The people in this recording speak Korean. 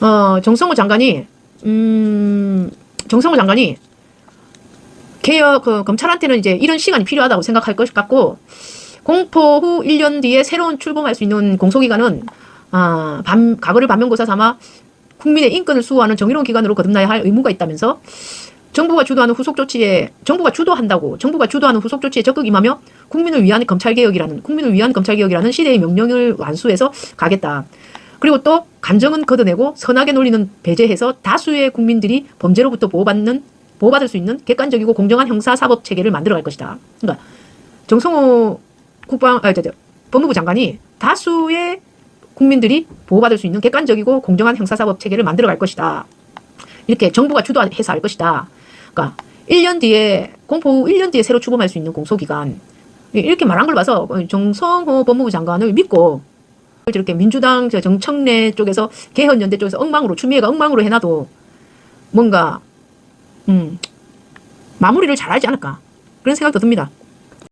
어, 정성호 장관이, 음, 정성호 장관이 개혁, 그, 검찰한테는 이제 이런 시간이 필요하다고 생각할 것 같고, 공포 후 1년 뒤에 새로운 출범할 수 있는 공소기관은, 아, 반, 과거를 반면고사 삼아 국민의 인권을 수호하는 정의로운 기관으로 거듭나야 할 의무가 있다면서, 정부가 주도하는 후속 조치에, 정부가 주도한다고, 정부가 주도하는 후속 조치에 적극 임하며 국민을 위한 검찰 개혁이라는, 국민을 위한 검찰 개혁이라는 시대의 명령을 완수해서 가겠다. 그리고 또 감정은 걷어내고 선하게 논리는 배제해서 다수의 국민들이 범죄로부터 보호받는 보호받을 수 있는 객관적이고 공정한 형사 사법 체계를 만들어갈 것이다. 그러니까 정성호 국방 아, 저, 저, 법무부 장관이 다수의 국민들이 보호받을 수 있는 객관적이고 공정한 형사 사법 체계를 만들어갈 것이다. 이렇게 정부가 주도해서 할 것이다. 그러니까 1년 뒤에 공포 후 1년 뒤에 새로 출범할 수 있는 공소기관 이렇게 말한 걸 봐서 정성호 법무부 장관을 믿고 저렇게 민주당 저 정청래 쪽에서 개헌연대 쪽에서 엉망으로 추미애가 엉망으로 해놔도 뭔가 음 마무리를 잘하지 않을까 그런 생각도 듭니다.